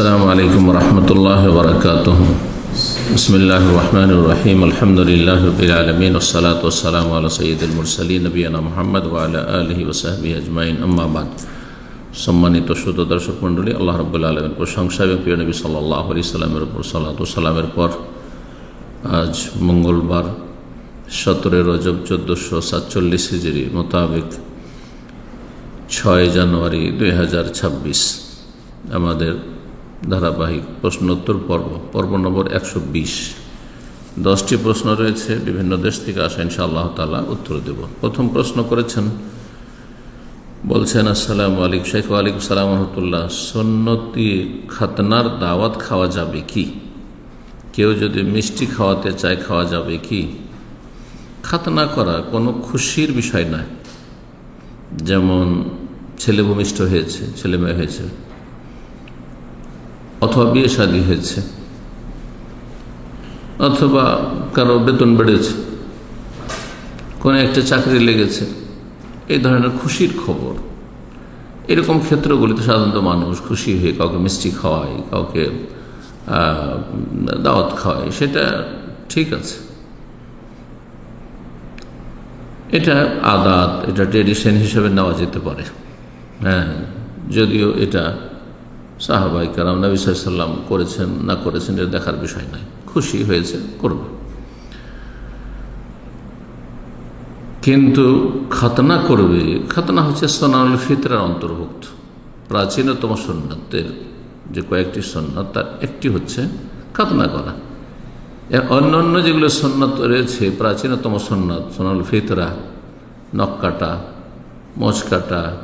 السلام عليكم ورحمة الله وبركاته بسم الله الرحمن الرحيم الحمد لله رب العالمين والصلاة والسلام على سيد المرسلين نبينا محمد وعلى آله وصحبه أجمعين أما بعد সম্মানিত শ্রোত দর্শক মণ্ডলী আল্লাহ রব্বুল আলমের প্রশংসা এবং প্রিয় নবী সাল্লাহ আলি সাল্লামের উপর সাল্লাত সাল্লামের পর আজ মঙ্গলবার সতেরো রজব চোদ্দোশো সাতচল্লিশ হিজড়ি মোতাবেক ছয় জানুয়ারি দুই হাজার ছাব্বিশ আমাদের ধারাবাহিক প্রশ্নোত্তর পর্ব পর্ব নম্বর একশো বিশ। দশটি প্রশ্ন রয়েছে, বিভিন্ন দেশ থেকে আসা ইনশা আল্লাহ তালা উত্তর দেব। প্রথম প্রশ্ন করেছেন, বলছেন, আসসালাম আলিক শেখ আলিকুম সালাম রহমতুল্লাহ। সন্নতি খাতনার দাওয়াত খাওয়া যাবে কি? কেউ যদি মিষ্টি খাওয়াতে চায় খাওয়া যাবে কি? খাতনা করা কোনো খুশির বিষয় নয়। যেমন ছেলে ভূমিষ্ঠ হয়েছে ছেলে মেয়ে হয়েছে অথবা বিয়ে শাদী হয়েছে। অথবা কারও বেতন বেড়েছে। কোনো একটা চাকরি লেগেছে। এই ধরনের খুশির খবর। এরকম ক্ষেত্রগুলিতে সাধারণত মানুষ খুশি হয়ে কাউকে মিষ্টি খাওয়ায়, কাউকে দাওয়াত খাওয়ায়, সেটা ঠিক আছে। এটা আদাত, এটা ট্রেডিশন হিসেবে নেওয়া যেতে পারে। হ্যাঁ যদিও এটা সাহাবাই কালাম নবী সাল্লাম করেছেন না করেছেন এটা দেখার বিষয় নাই। খুশি হয়েছে, করবে। কিন্তু খাতনা করবে, খাতনা হচ্ছে সোনাউল ফিতরার অন্তর্ভুক্ত। প্রাচীনতম সন্ন্যতের যে কয়েকটি সন্ন্যত তার একটি হচ্ছে খাতনা করা। অন্য অন্য যেগুলো সন্ন্যত রয়েছে, প্রাচীনতম সন্ন্যত সোনাউল ফিতরা, নখ কাটা, মোচ কাটা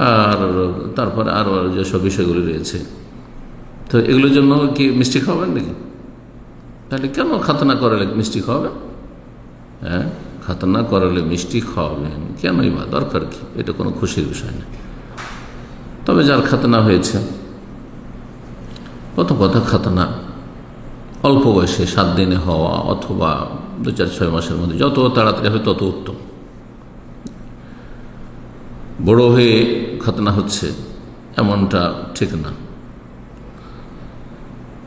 আর তারপরে আরও আরও যেসব বিষয়গুলি রয়েছে। তো এগুলোর জন্য কি মিষ্টি খাওয়াবেন নাকি? তাহলে কেন খাতনা করালে মিষ্টি খাওয়াবেন? হ্যাঁ খাতনা করালে মিষ্টি খাওয়াবেন কেনই বা? দরকার কি? এটা কোনো খুশির বিষয় না। তবে যার খাতনা হয়েছে, প্রথম কথা খাতনা, অল্প বয়সে সাত দিনে হওয়া অথবা দু চার ছয় মাসের মধ্যে যত তাড়াতাড়ি হয় তত উত্তম। বড় হয়ে খাতনা হচ্ছে, এমনটা ঠিক না।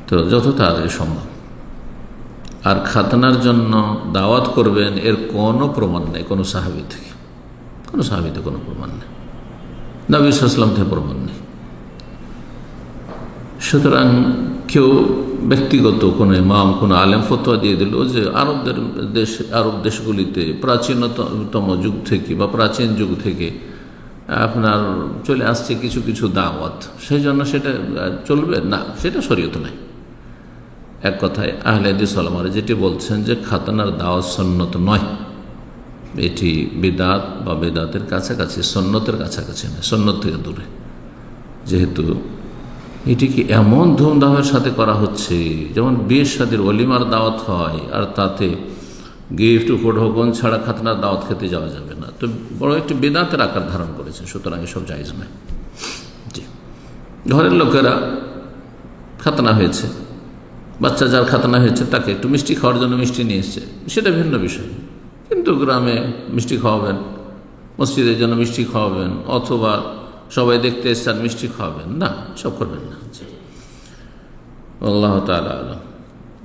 তো যত তাড়াতাড়ি সম্ভব। আর খাতনার জন্য দাওয়াত করবেন এর কোনো প্রমাণ নেই, কোনো সাহাবি থেকে। কোনো সাহাবিতে কোনো প্রমাণ নেই। নবী সাল্লাম থেকে প্রমাণ নেই। সুতরাং কেউ ব্যক্তিগত, কোনো ইমাম, কোনো আলেম ফতোয়া দিয়ে দিল যে আরবদের দেশ, আরব দেশগুলিতে প্রাচীনতম যুগ থেকে বা প্রাচীন যুগ থেকে আপনার চলে আসছে কিছু কিছু দাওয়াত। সেই জন্য সেটা চলবে? না, সেটা শরীয়ত নাই। এক কথায় আহলেদি সালামারে যেটি বলছেন যে খাতানার দাওয়াত সন্ন্যত নয়। এটি বেদাত বা বেদাতের কাছাকাছি সন্ন্যতের কাছাকাছি নয় সন্ন্যত থেকে দূরে। যেহেতু এটি কি এমন ধুমধামের সাথে করা হচ্ছে, যেমন বিয়ের সাদের অলিমার দাওয়াত হয়, আর তাতে গিফট, উপঢৌকন ছাড়া খাতনার দাওয়াত খেতে যাওয়া যাবে না। তো বড় একটি বেদাতের আকার ধারণ করেছে সুতরাং এসব জায়জ নয়। জি। ঘরের লোকেরা খাতনা হয়েছে। বাচ্চা যার খাতনা হয়েছে, তাকে একটু মিষ্টি খাওয়ার জন্য মিষ্টি নিয়ে এসছে। সেটা ভিন্ন বিষয়। কিন্তু গ্রামে মিষ্টি খাওয়াবেন, মসজিদের জন্য মিষ্টি খাওয়াবেন, অথবা সবাই দেখতে এসছেন মিষ্টি খাওয়াবেন, না, সব করবেন না। আল্লাহ তালা আলম।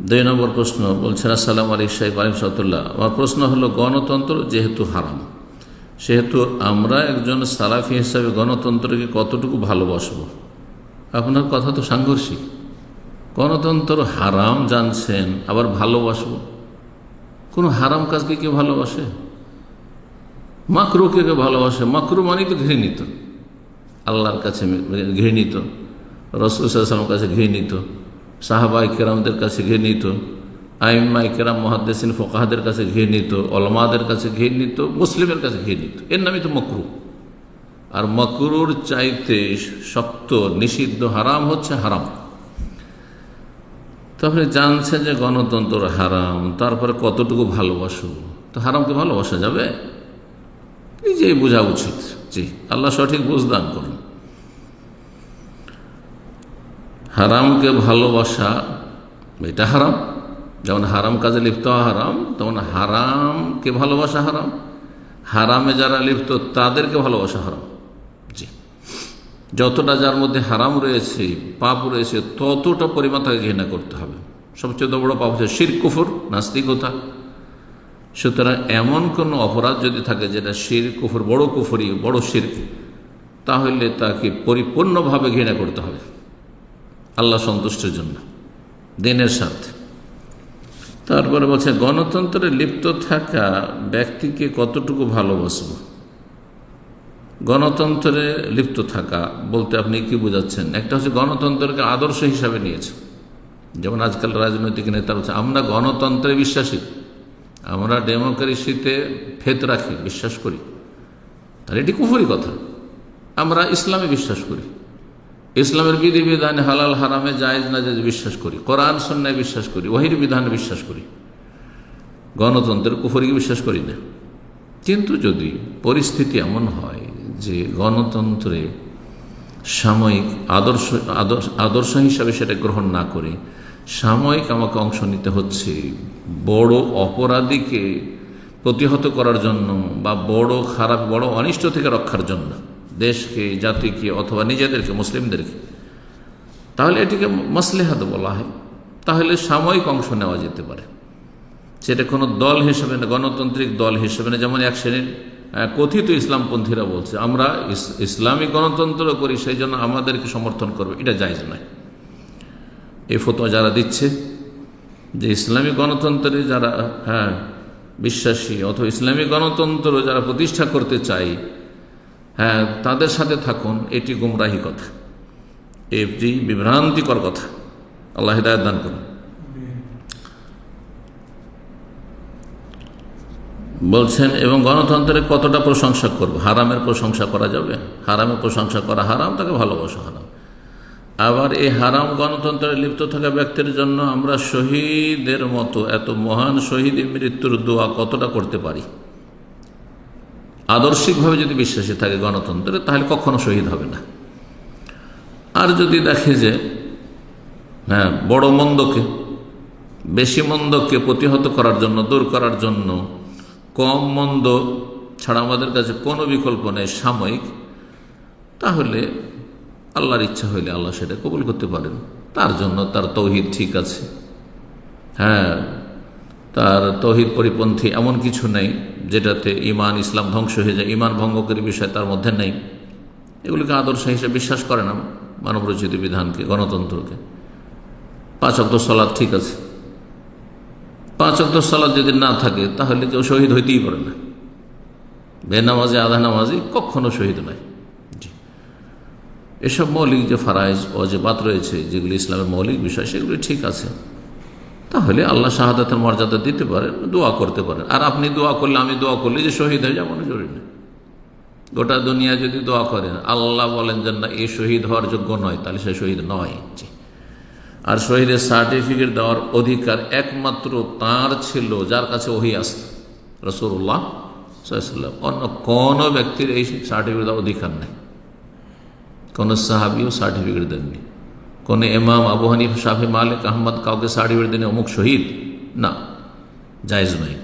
দুই নম্বর প্রশ্ন, বলছেন, আসসালাম আলী সাহেব আলিম সাতুল্লাহ আমার প্রশ্ন হলো, গণতন্ত্র যেহেতু হারাম, সেহেতু আমরা একজন সালাফি হিসাবে গণতন্ত্রকে কতটুকু ভালোবাসব? আপনার কথা তো সাংঘর্ষিক। গণতন্ত্র হারাম জানছেন, আবার ভালোবাসব? কোনো হারাম কাজকে কেউ ভালোবাসে? মাকরুকে কেউ ভালোবাসে? মাকরু মানে তো ঘৃণিত। আল্লাহর কাছে ঘৃণিত। রসুল সাল্লামের কাছে ঘৃণিত। সাহাবাই কেরামদের কাছে ঘিরে নিত আইম্মাই কেরাম, মহাদ্দেসিন, ফোকাহাদের কাছে ঘিরে নিত অলমাদের কাছে ঘিরে নিত, মুসলিমের কাছে ঘিরে নিত। এর নামই তো মকরু। আর মকরুর চাইতে শক্ত, নিষিদ্ধ, হারাম হচ্ছে হারাম। তারপরে জানছে যে গণতন্ত্র হারাম, তারপরে কতটুকু ভালোবাসো? তো হারামকে ভালোবাসা যাবে? নিজেই বোঝা উচিত। জি, আল্লাহ সঠিক বুঝদান করুন। হারামকে ভালোবাসা, এটা হারাম। যেমন হারাম কাজে লিপ্ত হওয়া হারাম, তেমন হারামকে ভালোবাসা হারাম। হারামে যারা লিপ্ত, তাদেরকে ভালোবাসা হারাম। জি। যতটা যার মধ্যে হারাম রয়েছে, পাপ রয়েছে, ততটা পরিমাণ তাকে ঘৃণা করতে হবে। সবচেয়ে বড় পাপ হচ্ছে শির কুফর, নাস্তিকতা। সুতরাং এমন কোনো অপরাধ যদি থাকে যেটা শির কুফুর, বড় কুফরি, বড় শির তাহলে তাকে পরিপূর্ণভাবে ঘৃণা করতে হবে। আল্লাহ সন্তুষ্টের জন্য, দিনের স্বার্থে। তারপরে বলছে, গণতন্ত্রে লিপ্ত থাকা ব্যক্তিকে কতটুকু ভালোবাসব? গণতন্ত্রে লিপ্ত থাকা বলতে আপনি কি বোঝাচ্ছেন? একটা হচ্ছে গণতন্ত্রকে আদর্শ হিসাবে নিয়েছে। যেমন আজকাল রাজনৈতিক নেতা বলছে, আমরা গণতন্ত্রে বিশ্বাসী। আমরা ডেমোক্রেসিতে ফেত রাখি, বিশ্বাস করি। আর এটি কুফুরি কথা। আমরা ইসলামে বিশ্বাস করি। ইসলামের বিধিবিধানে হালাল, হারামে জায়েজ না জায়েজ বিশ্বাস করি। কোরআন সন্ন্যায় বিশ্বাস করি ওহির বিধানে বিশ্বাস করি। গণতন্ত্রের কুফরিকে বিশ্বাস করি না। কিন্তু যদি পরিস্থিতি এমন হয় যে গণতন্ত্রে সাময়িক আদর্শ আদর্শ আদর্শ হিসাবে সেটা গ্রহণ না করে সাময়িক আমাকে অংশ নিতে হচ্ছে, বড় অপরাধীকে প্রতিহত করার জন্য বা বড় খারাপ, বড় অনিষ্ট থেকে রক্ষার জন্য। দেশকে, জাতিকে অথবা নিজেদেরকে, মুসলিমদেরকে। তাহলে এটিকে মসলেহাত বলা হয়। তাহলে সাময়িক অংশ নেওয়া যেতে পারে। সেটা কোনো দল হিসেবে না, গণতান্ত্রিক দল হিসেবে না। যেমন এক শ্রেণির কথিত ইসলামপন্থীরা বলছে, আমরা ইসলামী গণতন্ত্র করি, সেই জন্য আমাদেরকে সমর্থন করবে। এটা জায়জ নয়। এই ফতোয়া যারা দিচ্ছে, যে ইসলামী গণতন্ত্রে যারা হ্যাঁ বিশ্বাসী অথবা ইসলামী গণতন্ত্র যারা প্রতিষ্ঠা করতে চাই হ্যাঁ তাদের সাথে থাকুন, এটি গুমরাহি কথা। এটি বিভ্রান্তিকর কথা। আল্লাহ হিদায়ত দান করুন। বলছেন, এবং গণতন্ত্রের কতটা প্রশংসা করব? হারামের প্রশংসা করা যাবে? হারামের প্রশংসা করা হারাম, তাকে ভালোবাসা হারাম। আবার এই হারাম গণতন্ত্রে লিপ্ত থাকা ব্যক্তির জন্য আমরা শহীদের মতো, এত মহান শহীদের মৃত্যুর দোয়া কতটা করতে পারি? আদর্শিকভাবে যদি বিশ্বাসী থাকে গণতন্ত্রে, তাহলে কখনো শহীদ হবে না। আর যদি দেখে যে হ্যাঁ বড় মন্দকে, বেশি মন্দকে প্রতিহত করার জন্য, দূর করার জন্য, কম মন্দ ছাড়া আমাদের কাছে কোনো বিকল্প নেই সাময়িক, তাহলে আল্লাহর ইচ্ছা হইলে আল্লাহ সেটা কবুল করতে পারেন। তার জন্য তার তৌহিদ ঠিক আছে। হ্যাঁ তার তৌহিদ পরিপন্থী এমন কিছু নেই যেটাতে ইমান, ইসলাম ধ্বংস হয়ে যায়। ইমান ভঙ্গকারী বিষয় তার মধ্যে নেই। এগুলিকে আদর্শ হিসেবে বিশ্বাস করে না মানব রচিত বিধানকে, গণতন্ত্রকে। পাঁচ অক্ট সলাদ ঠিক আছে। পাঁচ অক্ট সলাদ যদি না থাকে, তাহলে কেউ শহীদ হইতেই পারে না। বেনামাজি, আধা নামাজি কখনো শহীদ নয়। এসব মৌলিক যে ফারাইজ ও যে বাত রয়েছে, যেগুলি ইসলামের মৌলিক বিষয়, সেগুলি ঠিক আছে। তাহলে আল্লাহ শাহাদাতের মর্যাদা দিতে পারেন দোয়া করতে পারেন আর আপনি দোয়া করলে, আমি দোয়া করলে যে শহীদ হয়ে যাব না জরুরি নেই। গোটা দুনিয়া যদি দোয়া করেন আল্লাহ বলেন যে, না এ শহীদ হওয়ার যোগ্য নয়, তাহলে সে শহীদ নয়। আর শহীদের সার্টিফিকেট দেওয়ার অধিকার একমাত্র তার ছিল, যার কাছে ওহি আসত রসুল্লাহ অন্য কোনো ব্যক্তির এই সার্টিফিকেট দেওয়ার অধিকার নেই। কোনো সাহাবিও সার্টিফিকেট দেননি। কোন এমাম আবু হানিফ শাহি মালিক আহমদ কাউকে সার্টিফিকেট দেন অমুক শহীদ না জায়জ নয়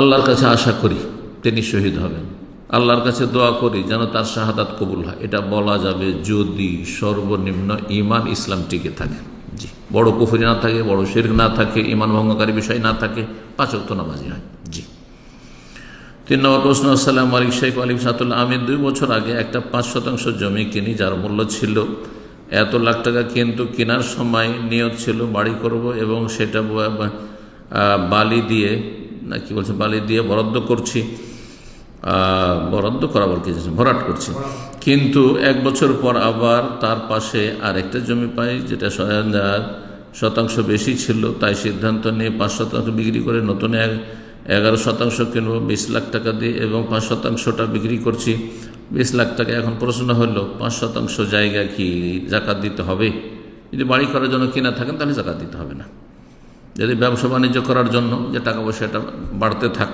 আল্লাহর কাছে আশা করি তিনি শহীদ হবেন আল্লাহর কাছে দোয়া করি যেন তার শাহাদাত কবুল হয় এটা বলা যাবে যদি সর্বনিম্ন ইমান ইসলাম টিকে থাকে জি বড় পুফুরি না থাকে বড় শির না থাকে ইমান ভঙ্গকারী বিষয় না থাকে পাঁচক তো নামাজি হয় জি তিন নম্বর প্রশ্ন আসসালাম মালিক শেখ আলিম সাতুল্লাহ আমি দুই বছর আগে একটা পাঁচ শতাংশ জমি কিনি যার মূল্য ছিল এত লাখ টাকা কিন্তু কেনার সময় নিয়ত ছিল, বাড়ি করব এবং সেটা বালি দিয়ে, না, কি বলছে, বালি দিয়ে বরাদ্দ করছি। বরাদ্দ করাবার কিছু ভরাট করছি। কিন্তু এক বছর পর আবার তার পাশে আরেকটা জমি পাই, যেটা শতাংশ বেশি ছিল, তাই সিদ্ধান্ত নিয়ে পাঁচ শতাংশ বিক্রি করে নতুন এক এগারো শতাংশ কিনবো, বিশ লাখ টাকা দিয়ে এবং পাঁচ শতাংশটা বিক্রি করছি। বিশ লাখ টাকা এখন প্রশ্ন হলো, পাঁচ শতাংশ জায়গা কি জাকাত দিতে হবে? যদি বাড়ি করার জন্য কিনা থাকেন, তাহলে জাকাত দিতে হবে না। যদি ব্যবসা বাণিজ্য করার জন্য যে টাকা পয়সাটা বাড়তে থাক,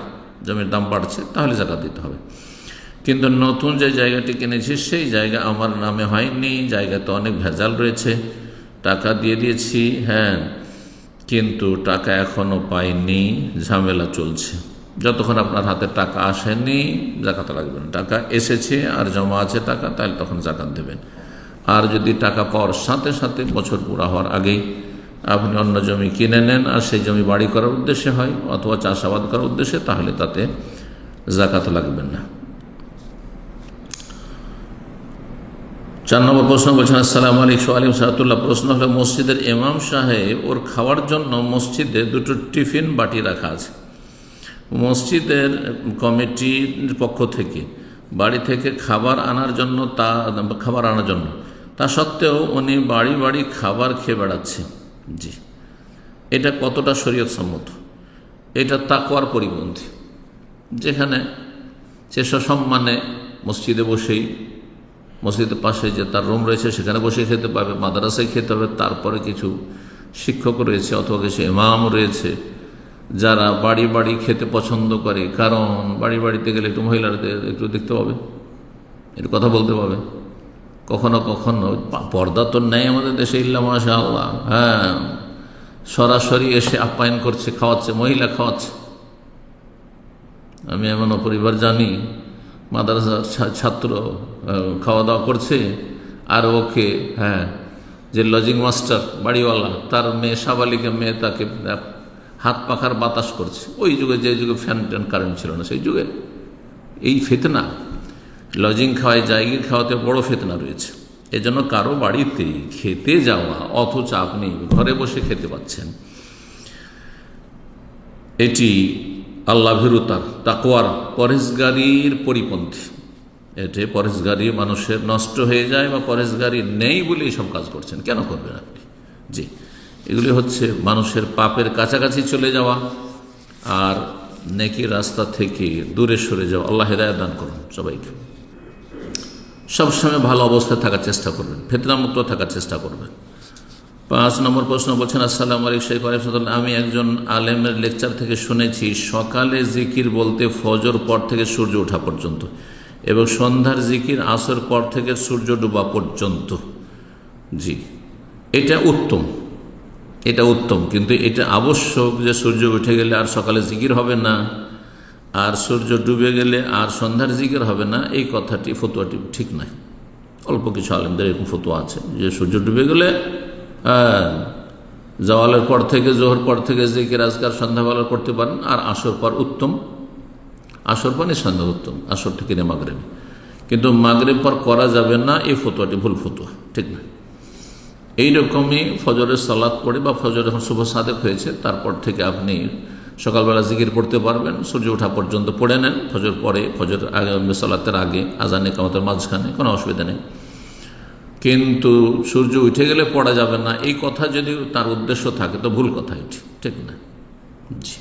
জমির দাম বাড়ছে, তাহলে জাকাত দিতে হবে। কিন্তু নতুন যে জায়গাটি কিনেছি, সেই জায়গা আমার নামে হয়নি জায়গাতে অনেক ভেজাল রয়েছে। টাকা দিয়ে দিয়েছি হ্যাঁ কিন্তু টাকা এখনও পাইনি, ঝামেলা চলছে। যতক্ষণ আপনার হাতে টাকা আসেনি, জাকাত লাগবে না টাকা এসেছে আর জমা আছে টাকা, তাহলে তখন জাকাত দেবেন। আর যদি টাকা পাওয়ার সাথে সাথে বছর পুরা হওয়ার আগেই আপনি অন্য জমি কিনে নেন আর সেই জমি বাড়ি করার উদ্দেশ্যে হয় অথবা চাষাবাদ করার উদ্দেশ্যে, তাহলে তাতে জাকাত লাগবে না। চার নম্বর প্রশ্ন বলছেন, আসসালামু আলাইকুম আলিম সাহাতুল্লাহ প্রশ্ন হলো, মসজিদের ইমাম সাহেব, ওর খাওয়ার জন্য মসজিদে দুটো টিফিন বাটি রাখা আছে। মসজিদের কমিটির পক্ষ থেকে, বাড়ি থেকে খাবার আনার জন্য তা, খাবার আনার জন্য। তা সত্ত্বেও উনি বাড়ি বাড়ি খাবার খেয়ে বেড়াচ্ছে। জি। এটা কতটা শরীয়ত সম্মত এটা তাকওয়ার পরিপন্থী। যেখানে সে সসম্মানে মসজিদে বসেই, মসজিদের পাশে যে তার রুম রয়েছে সেখানে বসে খেতে পাবে মাদ্রাসায় খেতে হবে, তারপরে কিছু শিক্ষক রয়েছে অথবা কিছু ইমাম রয়েছে যারা বাড়ি বাড়ি খেতে পছন্দ করে, কারণ বাড়ি বাড়িতে গেলে একটু মহিলাদের একটু দেখতে পাবে, একটু কথা বলতে পাবে। কখনো কখনো, পর্দা তো নেই আমাদের দেশে ইল্লা মাসা আল্লাহ হ্যাঁ। সরাসরি এসে আপ্যায়ন করছে, খাওয়াচ্ছে, মহিলা খাওয়াচ্ছে। আমি এমন পরিবার জানি মাদ্রাসার ছাত্র খাওয়া দাওয়া করছে, আর ওকে হ্যাঁ যে লজিং মাস্টার বাড়িওয়ালা, তার মেয়ে সাবালিকা মেয়ে তাকে হাত পাখার বাতাস করছে। ওই যুগে যে যুগে ফ্যান ট্যান কারেন্ট ছিল না, সেই যুগে। এই ফেতনা, লজিং খাওয়ায় জায়গির খাওয়াতে বড় ফেতনা রয়েছে। এজন্য কারও বাড়িতে খেতে যাওয়া, অথচ আপনি ঘরে বসে খেতে পাচ্ছেন। এটি আল্লাহ ভীরুতার তাকোয়ার পরেশগারির পরিপন্থী। এতে পরেশগারি মানুষের নষ্ট হয়ে যায় বা পরেশগারি নেই বলে এইসব কাজ করছেন। কেন করবেন আপনি? জি। এগুলি হচ্ছে মানুষের পাপের কাছাকাছি চলে যাওয়া আর নেকি রাস্তা থেকে দূরে সরে যাওয়া। আল্লাহ হেদায়ত দান করুন সবাইকে। সবসময় ভালো অবস্থায় থাকার চেষ্টা করবেন, ফেতনামুক্ত থাকার চেষ্টা করবেন। পাঁচ নম্বর প্রশ্ন বলছেন, আসসালাম আলিক শেখ আলিফুল্লাহ আমি একজন আলেমের লেকচার থেকে শুনেছি, সকালে জিকির বলতে ফজর পর থেকে সূর্য ওঠা পর্যন্ত এবং সন্ধ্যার জিকির আসর পর থেকে সূর্য ডুবা পর্যন্ত। জি, এটা উত্তম। এটা উত্তম, কিন্তু এটা আবশ্যক যে সূর্য উঠে গেলে আর সকালে জিকির হবে না, আর সূর্য ডুবে গেলে আর সন্ধ্যার জিকির হবে না, এই কথাটি, ফতুয়াটি ঠিক নয়। অল্প কিছু আলেমদের এরকম ফতুয়া আছে, যে সূর্য ডুবে গেলে জওয়ালের পর থেকে, জোহর পর থেকে জিকির, আজকার সন্ধ্যাবেলার করতে পারেন, আর আসর পর উত্তম। আসর পর সন্ধ্যা উত্তম, আসর থেকে মাগরেব। কিন্তু মাগরেব পর করা যাবে না, এই ফতুয়াটি ভুল ফতুয়া, ঠিক না এইরকমই ফজরের সলাদ পড়ে বা ফজর যখন শুভ সাদেক হয়েছে, তারপর থেকে আপনি সকালবেলা জিকির পড়তে পারবেন, সূর্য ওঠা পর্যন্ত পড়ে নেন, ফজর পরে, ফজর আগে সলাতের আগে, আজানে কামতের মাঝখানে, কোনো অসুবিধা নেই। কিন্তু সূর্য উঠে গেলে পড়া যাবে না, এই কথা যদি তার উদ্দেশ্য থাকে, তো ভুল কথা এটি, ঠিক না? জি।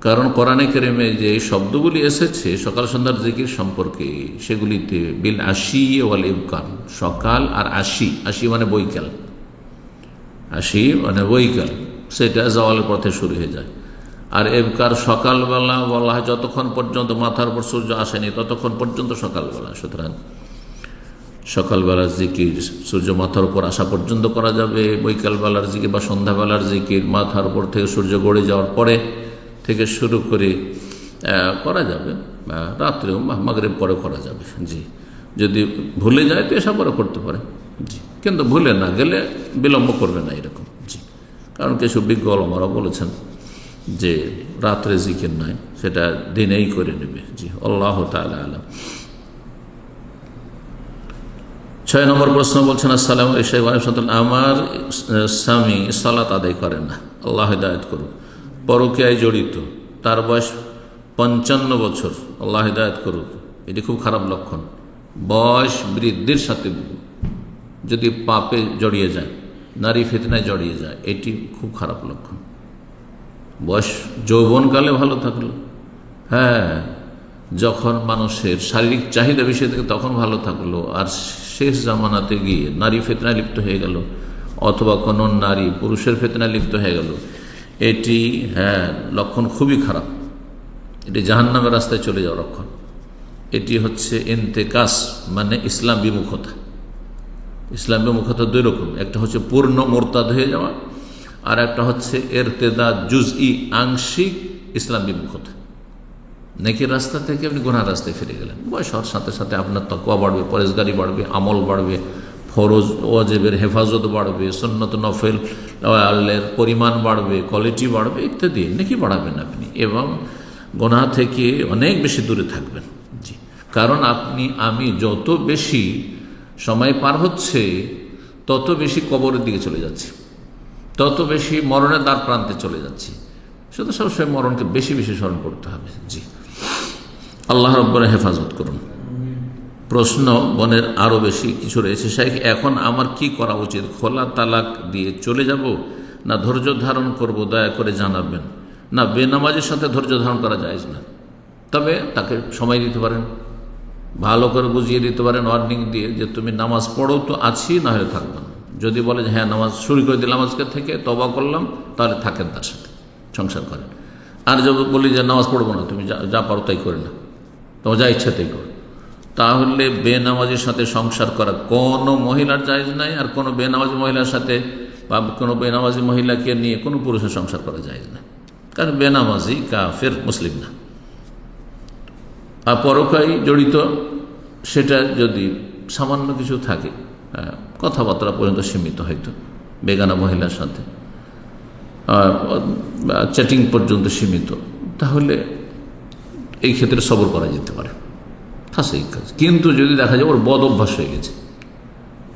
কারণ কোরআনে কেরেমে যে শব্দগুলি এসেছে, সকাল সন্ধ্যার জিকির সম্পর্কে, সেগুলিতে বিল আশি ওয়াল ইবকান সকাল আর আশি আশি মানে বৈকাল। আশি মানে বৈকাল সেটা জওয়ালের পথে শুরু হয়ে যায়। আর এবকার সকালবেলা বলা হয় যতক্ষণ পর্যন্ত মাথার উপর সূর্য আসেনি, ততক্ষণ পর্যন্ত সকালবেলা। সুতরাং সকালবেলার জিকির, সূর্য মাথার উপর আসা পর্যন্ত করা যাবে। বৈকালবেলার জিকির বা সন্ধ্যাবেলার জিকির মাথার উপর থেকে সূর্য গড়ে যাওয়ার পরে থেকে শুরু করে করা যাবে। রাত্রেও মাগরেব পরে করা যাবে। জি। যদি ভুলে যায় তো এসব পরে করতে পারে। জি। কিন্তু ভুলে না গেলে বিলম্ব করবে না এরকম, জি। কারণ কিছু বিজ্ঞ অলমারা বলেছেন যে রাত্রে জিকির নয় সেটা দিনেই করে নেবে, জি। আল্লাহ তালা আলম। ছয় নম্বর প্রশ্ন বলছেন, আসসালাম আমার স্বামী সালাত আদায় করেন না। আল্লাহ হিদায়ত করুক। পরকীয়ায় জড়িত। তার বয়স পঞ্চান্ন বছর। আল্লাহ হিদায়ত করুক। এটি খুব খারাপ লক্ষণ। বয়স বৃদ্ধির সাথে যদি পাপে জড়িয়ে যায়, নারী ফেতনায় জড়িয়ে যায়, এটি খুব খারাপ লক্ষণ। বয়স যৌবনকালে ভালো থাকল। হ্যাঁ যখন মানুষের শারীরিক চাহিদা বেশি থেকে তখন ভালো থাকল। আর শেষ জামানাতে গিয়ে নারী ফেতনায় লিপ্ত হয়ে গেল, অথবা কোনো নারী পুরুষের ফেতনায় লিপ্ত হয়ে গেল, এটি হ্যাঁ লক্ষণ খুবই খারাপ। এটি জাহান্নামের রাস্তায় চলে যাওয়া লক্ষণ। এটি হচ্ছে এন্তেকাস মানে ইসলাম বিমুখতা। ইসলাম বিমুখতা দুই রকম, একটা হচ্ছে পূর্ণ মোরতাদ হয়ে যাওয়া আর একটা হচ্ছে এরতেদা জুজ ই আংশিক ইসলাম বিমুখতা নাকি রাস্তা থেকে আপনি গুনার রাস্তায় ফিরে গেলেন? বয়স হওয়ার সাথে সাথে আপনার তকুয়া বাড়বে পরেশগারি বাড়বে, আমল বাড়বে, ফরজ ওয়াজেবের হেফাজত বাড়বে, সন্নত নফেল পরিমাণ বাড়বে কোয়ালিটি বাড়বে ইত্যাদি। নাকি বাড়াবেন আপনি? এবং গোনা থেকে অনেক বেশি দূরে থাকবেন। জি। কারণ আপনি, আমি যত বেশি সময় পার হচ্ছে, তত বেশি কবরের দিকে চলে যাচ্ছে। তত বেশি মরণের দ্বার প্রান্তে চলে যাচ্ছি। শুধু সবসময় মরণকে বেশি বেশি স্মরণ করতে হবে। জি। আল্লাহ রব্বরে হেফাজত করুন। প্রশ্ন বনের আরও বেশি কিছু রয়েছে শেখ এখন আমার কি করা উচিত? খোলা তালাক দিয়ে চলে যাব না ধৈর্য ধারণ করব? দয়া করে জানাবেন। না, বেনামাজের সাথে ধৈর্য ধারণ করা যায় না। তবে তাকে সময় দিতে পারেন। ভালো করে বুঝিয়ে দিতে পারেন ওয়ার্নিং দিয়ে যে তুমি নামাজ পড়ো তো আছি না হলে থাকবে না। যদি বলে যে হ্যাঁ নামাজ শুরু করে দিলাম আজকে থেকে তবা করলাম, তাহলে থাকেন তার সাথে, সংসার করেন। আর যদি বলি যে, নামাজ পড়ব না, তুমি যা যা পারো তাই করে না তোমার যা ইচ্ছা তাই করো। তাহলে বেনামাজির সাথে সংসার করা কোনো মহিলার জায়জ নাই, আর কোনো বেনামাজি মহিলার সাথে বা কোনো বেনামাজি মহিলাকে নিয়ে কোনো পুরুষের সংসার করা যায় না কারণ বেনামাজি কাফের, মুসলিম না। আর পরকাই জড়িত সেটা যদি সামান্য কিছু থাকে হ্যাঁ, কথাবার্তা পর্যন্ত সীমিত হয়তো বেগানা মহিলার সাথে। চ্যাটিং পর্যন্ত সীমিত তাহলে এই ক্ষেত্রে সবর করা যেতে পারে। এই কাজ। কিন্তু যদি দেখা যায় ওর বদ অভ্যাস হয়ে গেছে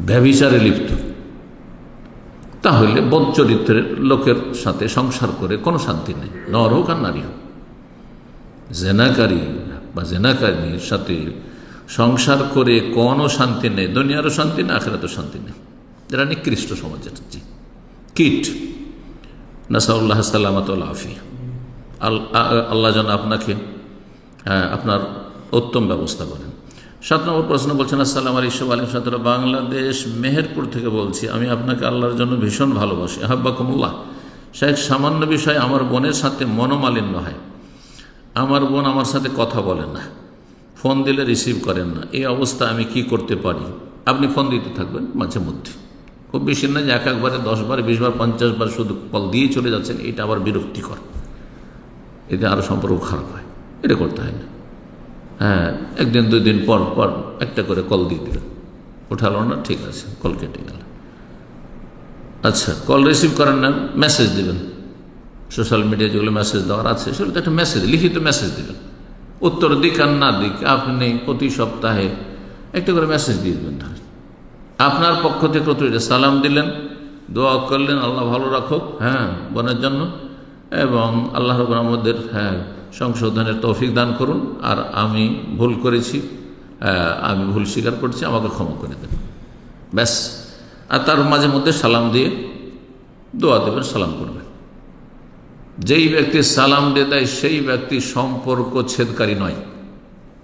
ব্যবিচারে লিপ্ত তাহলে বদ চরিত্রের লোকের সাথে সংসার করে কোনো শান্তি নেই নর হোক আর নারী হোক। জেনাকারী বা জেনাকারীর সাথে সংসার করে কোনো শান্তি নেই দুনিয়ারও শান্তি নেই আখেরাতেও শান্তি নেই। এরা নিকৃষ্ট সমাজের জি। কিট। নাসাউল্লাহ সাল্লামতুল্লা আফি আল্লাহ যেন আপনাকে হ্যাঁ, আপনার উত্তম ব্যবস্থা করেন। সাত নম্বর প্রশ্ন বলছেন আসসালাম আলী ইসব আলিম সাতরা বাংলাদেশ মেহেরপুর থেকে বলছি আমি আপনাকে আল্লাহর জন্য ভীষণ ভালোবাসি। আহাব্বাকুমুল্লাহ। শেখ সামান্য বিষয় আমার বোনের সাথে মনোমালিন্য হয়। আমার বোন আমার সাথে কথা বলে না। ফোন দিলে রিসিভ করেন না। এই অবস্থা আমি কি করতে পারি? আপনি ফোন দিতে থাকবেন মাঝে মধ্যে। খুব বেশি না যে এক একবারে দশবার বিশবার বিশ বার, পঞ্চাশ বার শুধু কল দিয়ে চলে যাচ্ছেন, এটা আবার বিরক্তিকর। এতে আরও সম্পর্ক খারাপ হয়। এটা করতে হয় না। হ্যাঁ একদিন দুই দিন পর পর একটা করে কল দিয়ে দিলেন উঠালো না, ঠিক আছে, কল কেটে গেল। আচ্ছা কল রিসিভ করেন না মেসেজ দিবেন। সোশ্যাল মিডিয়া যেগুলো মেসেজ দেওয়ার আছে সেগুলো তো একটা মেসেজ লিখিত মেসেজ দিবেন। উত্তর দিক আর না দিক, আপনি প্রতি সপ্তাহে একটা করে মেসেজ দিয়ে দেবেন ধরেন। আপনার পক্ষ থেকে প্রতিটা সালাম দিলেন, দোয়া করলেন, আল্লাহ ভালো রাখুক হ্যাঁ বোনের জন্য, এবং আল্লাহ রব আমাদের হ্যাঁ সংশোধনের তৌফিক দান করুন, আর আমি ভুল করেছি আমি ভুল স্বীকার করছি, আমাকে ক্ষমা করে দেন। ব্যাস। আর তার মাঝে মধ্যে সালাম দিয়ে দোয়া দেবেন, সালাম করবেন। যেই ব্যক্তি সালাম দিয়ে দেয়, সেই ব্যক্তি সম্পর্ক ছেদকারী নয়।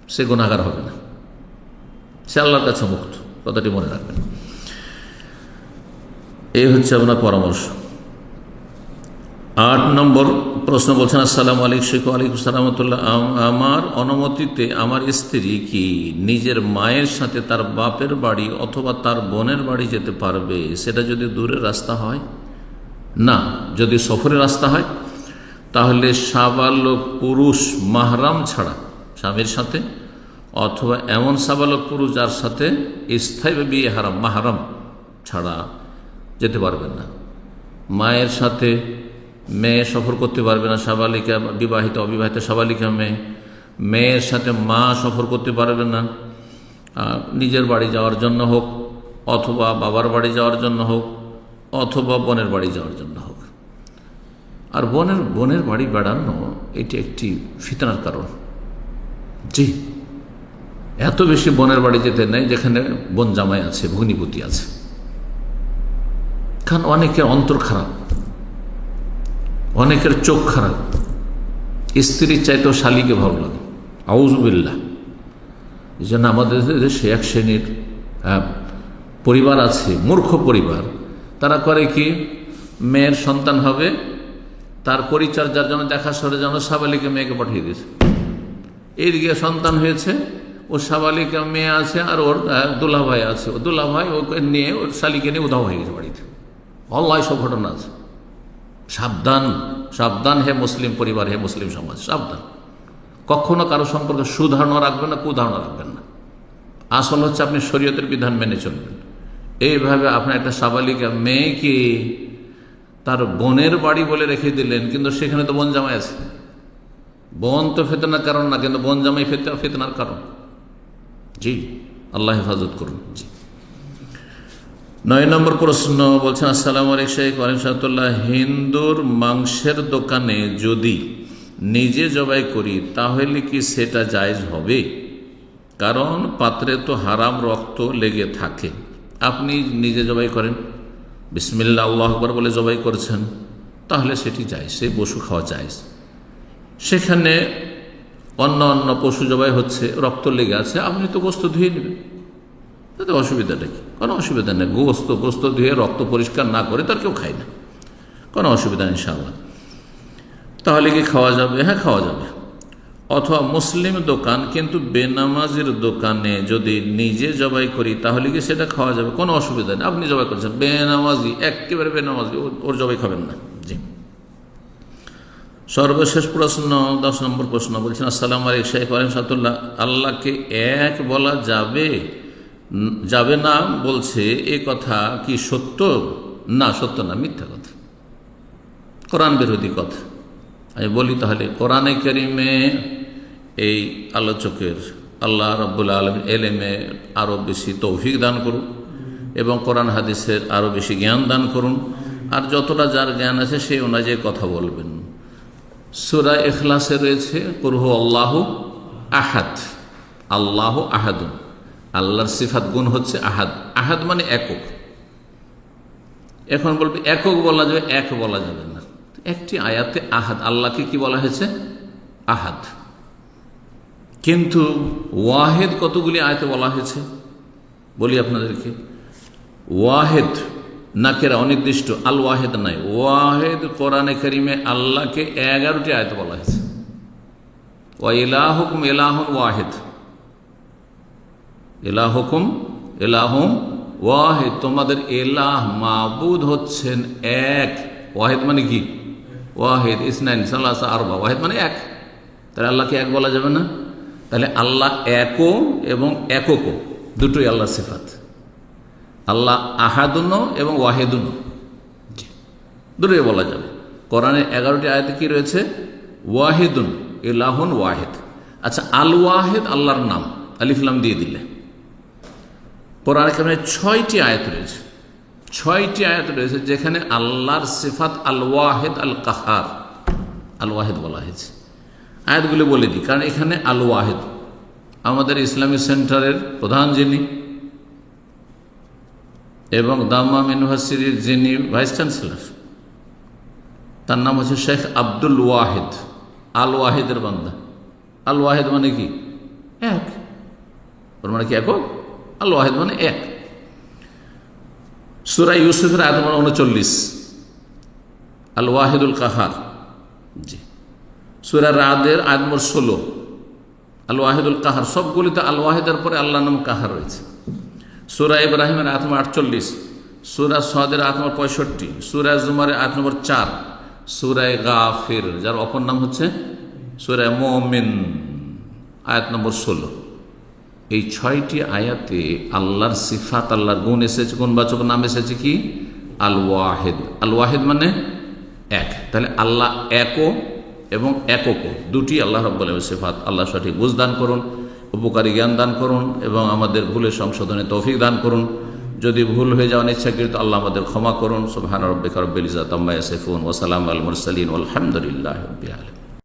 সে গুণাগার হবে না। সে আল্লাহর কাছে মুক্ত। কথাটি মনে রাখবেন। এই হচ্ছে আপনার পরামর্শ। আট নম্বর প্রশ্ন বলছেন, আসসালাম আলিক শেখ আলিক সালামতুল্লাহ আমার অনুমতিতে আমার স্ত্রী কি নিজের মায়ের সাথে তার বাপের বাড়ি অথবা তার বোনের বাড়ি যেতে পারবে? সেটা যদি দূরের রাস্তা হয়? না, যদি সফরের রাস্তা হয় তাহলে সাবালক পুরুষ মাহরাম ছাড়া স্বামীর সাথে অথবা এমন সাবালক পুরুষ যার সাথে স্থায়ী বিয়ে হারাম, মাহারাম ছাড়া যেতে পারবেন না। মায়ের সাথে মেয়ে সফর করতে পারবে না, সাবালিকা বিবাহিত, অবিবাহিত সাবালিকা মেয়ে। মেয়ের সাথে মা সফর করতে পারবে না। নিজের বাড়ি যাওয়ার জন্য হোক অথবা বাবার বাড়ি যাওয়ার জন্য হোক অথবা বোনের বাড়ি যাওয়ার জন্য হোক। আর বোনের বোনের বাড়ি বেড়ানো এটি একটি ফিতনার কারণ। জি, এত বেশি বনের বাড়ি যেতে নেই যেখানে বন জামাই আছে, ভগ্নিপতি আছে। কারণ অনেকের অন্তর খারাপ, অনেকের চোখ খারাপ। স্ত্রীর চাইতেও শালিকে ভালো লাগে। আউজবিল্লা এই জন্য আমাদের দেশে এক শ্রেণির পরিবার আছে, মূর্খ পরিবার। তারা করে কি, মেয়ের সন্তান হবে তার পরিচর্যার জন্য দেখা দেখাশোনার জন্য সাবালিকে মেয়েকে পাঠিয়ে দিয়েছে। এইদিকে সন্তান হয়েছে, ও সাবালিকা মেয়ে আছে আর ওর দুলাভাই আছে। ও দুলাভাই ওকে নিয়ে, ওর শালিকে নিয়ে উধাও হয়ে গেছে বাড়িতে। অল্লাহ সব ঘটনা আছে। সাবধান সাবধান হে মুসলিম পরিবার, হে মুসলিম সমাজ, সাবধান। কখনো কারও সম্পর্কে সুধারণা রাখবেন না, কুধারণা রাখবেন না। আসল হচ্ছে আপনি শরীয়তের বিধান মেনে চলবেন। এইভাবে আপনার একটা সাবালিকা মেয়েকে তার বোনের বাড়ি বলে রেখে দিলেন, কিন্তু সেখানে তো বোন জামাই আছে। বোন তো ফেতনার কারণ না, কিন্তু বোন জামাই ফেতনা ফেতনার কারণ। জি, আল্লাহ হেফাজত করুন। জি। নয় নম্বর প্রশ্ন বলছেন, আসসালাম আলাইকুম শেখ আলিম সাহতুল্লাহ হিন্দুর মাংসের দোকানে যদি নিজে জবাই করি, তাহলে কি সেটা জায়জ হবে? কারণ পাত্রে তো হারাম রক্ত লেগে থাকে। আপনি নিজে জবাই করেন। বিসমিল্লা আল্লাহ আকবর বলে জবাই করছেন, তাহলে সেটি যায় সে পশু খাওয়া যায় সেখানে অন্য অন্য পশু জবাই হচ্ছে, রক্ত লেগে আছে, আপনি তো গোস্ত ধুয়ে নেবেন। তাতে অসুবিধাটা কি? কোনো অসুবিধা নেই, গোস্ত গোস্ত ধুয়ে রক্ত পরিষ্কার না করে তার কেউ খায় না। কোনো অসুবিধা নেই, ইনশাআল্লাহ। তাহলে কি খাওয়া যাবে? হ্যাঁ খাওয়া যাবে। অথবা মুসলিম দোকান কিন্তু বেনামাজির দোকানে যদি নিজে জবাই করি, তাহলে কি সেটা খাওয়া যাবে? কোনো অসুবিধা নেই। আপনি জবাই করছেন। বেনামাজি, একেবারে বেনামাজি। ওর- জবাই খাবেন না। জি। সর্বশেষ প্রশ্ন, দশ নম্বর প্রশ্ন বলছেন, আসসালাম আলাইকুম শেখ আলিম সাতুল্লাহ আল্লাহকে এক বলা যাবে? যাবে না বলছে, এ কথা কি সত্য? না সত্য না, মিথ্যা কথা। কোরআন বিরোধী কথা। আমি বলি তাহলে, কোরআনে করিমে এই আলোচকের আল্লাহ রব্বুল আলম এলেমে আরও বেশি তৌফিক দান করুন এবং কোরআন হাদিসের আরও বেশি জ্ঞান দান করুন। আর যতটা যার জ্ঞান আছে সেই অনুযায়ী কথা বলবেন। সুরা এখলাসে রয়েছে প্রভু আল্লাহ আহাদ। আল্লাহ আহাদুন। আল্লাহর সিফাত গুণ হচ্ছে আহাদ। আহাদ মানে একক। এখন বলবে একক বলা যাবে, এক বলা যাবে না। একটি আয়াতে আহাদ। আল্লাহকে কি বলা হয়েছে? আহাদ। কিন্তু ওয়াহেদ কতগুলি আয়তে বলা হয়েছে? বলি আপনাদেরকে। ওয়াহেদ, নাকেরা অনির্দিষ্ট আল ওয়াহেদ নাই। ওয়াহেদ কোরআনে করিমে আল্লাহকে এগারোটি আয়ত বলা হয়েছে। ও এলাহুকুম এলাহন ওয়াহেদ। এলাহুকুম এলাহুম ওয়াহেদ। তোমাদের এলাহ মাবুদ হচ্ছেন এক। ওয়াহেদ মানে কি? ওয়াহেদ, ইসনাইন সাল্লাহ আরবা। ওয়াহেদ মানে এক। তাহলে আল্লাহকে এক বলা যাবে না? তাহলে আল্লাহ একও এবং এককও দুটোই আল্লাহ সিফাত। আল্লাহ আহাদুন এবং ওয়াহেদুন। দুটোই বলা যাবে। কোরআনের এগারোটি আয়াতে কি রয়েছে? ওয়াহেদুন এলাহুন ওয়াহেদ। আচ্ছা আল ওয়াহেদ আল্লাহর নাম আলিফলাম দিয়ে দিলে। কোরআন কারণে ছয়টি আয়াত রয়েছে? ছয়টি আয়াত রয়েছে যেখানে আল্লাহর সিফাত আল ওয়াহেদ আল কাহার। আল ওয়াহেদ বলা হয়েছে। আয়াতগুলি বলে দিই। কারণ এখানে আল ওয়াহেদ আমাদের ইসলামী সেন্টারের প্রধান যিনি এবং দাম্মাম ইউনিভার্সিটির যিনি ভাইস চ্যান্সেলর, তার নাম হচ্ছে শেখ আব্দুল ওয়াহেদ। আল ওয়াহেদের বান্দা। আল ওয়াহেদ মানে কি? এক। ওর মানে কি একক? আল ওয়াহেদ মানে এক। সুরা ইউসুফের আয়াত নম্বর উনচল্লিশ। আল ওয়াহেদুল কাহার। জি। সুরা রাদের নম্বর ষোলো আল ওয়াহিদুল কাহার, সবগুলিতে আল ওয়াহেদের পরে আল্লাহ নাম কাহার রয়েছে। সুরা ইব্রাহিমের নম্বর আটচল্লিশ, সুরা সদের আয়াত নম্বর পঁয়ষট্টি, সুরা জুমারের আয়াত নম্বর চার, সুরায় গাফির, যার অপর নাম হচ্ছে সুরায় মোমিন, আয়াত নম্বর ষোলো। এই ছয়টি আয়াতে আল্লাহর সিফাত, আল্লাহর গুণ এসেছে গুণবাচক নাম এসেছে কি? আল ওয়াহেদ আল ওয়াহেদ মানে এক। তাহলে আল্লাহ একও এবং একক। দুটি আল্লাহ রব্বুল সেফাত। আল্লাহ সঠিক বুঝ দান করুন, উপকারী জ্ঞান দান করুন এবং আমাদের ভুলের সংশোধনে তৌফিক দান করুন। যদি ভুল হয়ে যাওয়া ইচ্ছাকৃত আল্লাহ আমাদের ক্ষমা করুন। সুবহান রব্বিকা রব্বিল ইজাত আম্মা ইয়াসিফুন ওয়া সালামু আল মুরসালিন। আলহামদুলিল্লাহি রাব্বিল আলামিন।